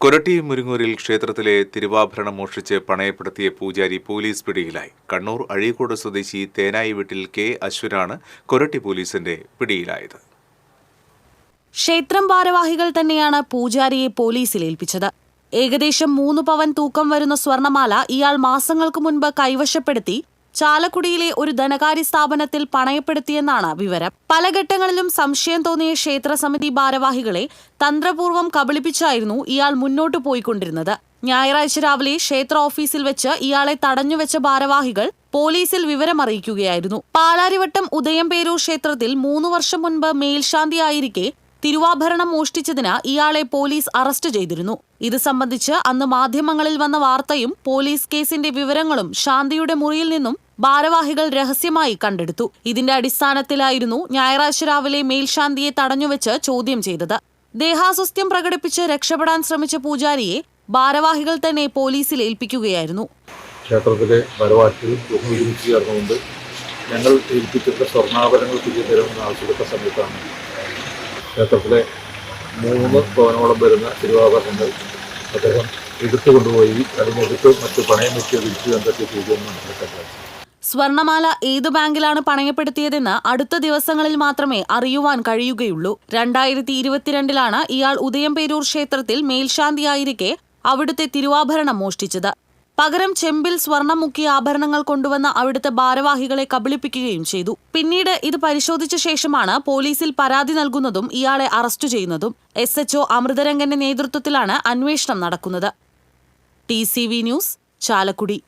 കൊരട്ടി മുരിങ്ങൂരിൽ ക്ഷേത്രത്തിലെ തിരുവാഭരണം മോഷ്ടിച്ച് പണയപ്പെടുത്തിയ പൂജാരി പോലീസ് പിടിയിലായി. കണ്ണൂർ അഴീക്കോട് സ്വദേശി തേനായി വീട്ടിൽ കെ അശ്വരാണ് കൊരട്ടി പോലീസിന്റെ പിടിയിലായത്. ക്ഷേത്രം ഭാരവാഹികൾ തന്നെയാണ് പൂജാരിയെ പോലീസിൽ ഏൽപ്പിച്ചത്. ഏകദേശം മൂന്ന് പവൻ തൂക്കം വരുന്ന സ്വർണമാല ഇയാൾ മാസങ്ങൾക്ക് മുൻപ് കൈവശപ്പെടുത്തി ചാലക്കുടിയിലെ ഒരു ധനകാര്യ സ്ഥാപനത്തിൽ പണയപ്പെടുത്തിയെന്നാണ് വിവരം. പല ഘട്ടങ്ങളിലും സംശയം തോന്നിയ ക്ഷേത്രസമിതി ഭാരവാഹികളെ തന്ത്രപൂർവം കബളിപ്പിച്ചായിരുന്നു ഇയാൾ മുന്നോട്ടു പോയിക്കൊണ്ടിരുന്നത്. ഞായറാഴ്ച രാവിലെ ക്ഷേത്ര ഓഫീസിൽ വെച്ച് ഇയാളെ തടഞ്ഞുവെച്ച ഭാരവാഹികൾ പോലീസിൽ വിവരമറിയിക്കുകയായിരുന്നു. പാലാരിവട്ടം ഉദയംപേരൂർ ക്ഷേത്രത്തിൽ മൂന്നു വർഷം മുൻപ് മേൽശാന്തിയായിരിക്കെ തിരുവാഭരണം മോഷ്ടിച്ചതിന് ഇയാളെ പോലീസ് അറസ്റ്റ് ചെയ്തിരുന്നു. ഇത് സംബന്ധിച്ച് അന്ന് മാധ്യമങ്ങളിൽ വന്ന വാർത്തയും പോലീസ് കേസിന്റെ വിവരങ്ങളും ശാന്തിയുടെ മുറിയിൽ നിന്നും ഭാരവാഹികൾ രഹസ്യമായി കണ്ടെടുത്തു. ഇതിന്റെ അടിസ്ഥാനത്തിലായിരുന്നു ഞായറാഴ്ച രാവിലെ മേൽശാന്തിയെ തടഞ്ഞുവെച്ച് ചോദ്യം ചെയ്തത്. ദേഹാസ്വസ്ഥ്യം പ്രകടിപ്പിച്ച് രക്ഷപ്പെടാൻ ശ്രമിച്ച പൂജാരിയെ ഭാരവാഹികൾ തന്നെ പോലീസിൽ ഏൽപ്പിക്കുകയായിരുന്നു. ക്ഷേത്രത്തിലെ ഭാരവാഹികൾ ഞങ്ങൾ ഏൽപ്പിച്ചിട്ട് സ്വർണാഭരണങ്ങൾ തിരികെ തരുമെന്ന് ആവശ്യപ്പെട്ട സമയത്താണ് ക്ഷേത്രത്തിലെ മൂന്ന് പവനോളം വരുന്ന തിരുവാഭരണങ്ങൾ അദ്ദേഹം എടുത്തു കൊണ്ടുപോയി. അതിനെടുത്ത് മറ്റ് പണയം വെച്ച് വിളിച്ചു എന്തൊക്കെ മനസ്സിലാക്കാൻ സാധിച്ചു സ്വർണമാല ഏതു ബാങ്കിലാണ് പണയപ്പെടുത്തിയതെന്ന് അടുത്ത ദിവസങ്ങളിൽ മാത്രമേ അറിയുവാൻ കഴിയുകയുള്ളൂ. രണ്ടായിരത്തി ഇരുപത്തിരണ്ടിലാണ് ഇയാൾ ഉദയംപേരൂർ ക്ഷേത്രത്തിൽ മേൽശാന്തിയായിരിക്കെ അവിടുത്തെ തിരുവാഭരണം മോഷ്ടിച്ചത്. പകരം ചെമ്പിൽ സ്വർണം മുക്കിയ ആഭരണങ്ങൾ കൊണ്ടുവന്ന അവിടുത്തെ ഭാരവാഹികളെ കബളിപ്പിക്കുകയും ചെയ്തു. പിന്നീട് ഇത് പരിശോധിച്ച ശേഷമാണ് പോലീസിൽ പരാതി നൽകുന്നതും ഇയാളെ അറസ്റ്റ് ചെയ്യുന്നതും. എസ് എച്ച്ഒ അമൃതരംഗന്റെ നേതൃത്വത്തിലാണ് അന്വേഷണം നടക്കുന്നത്. T news Chalakudy.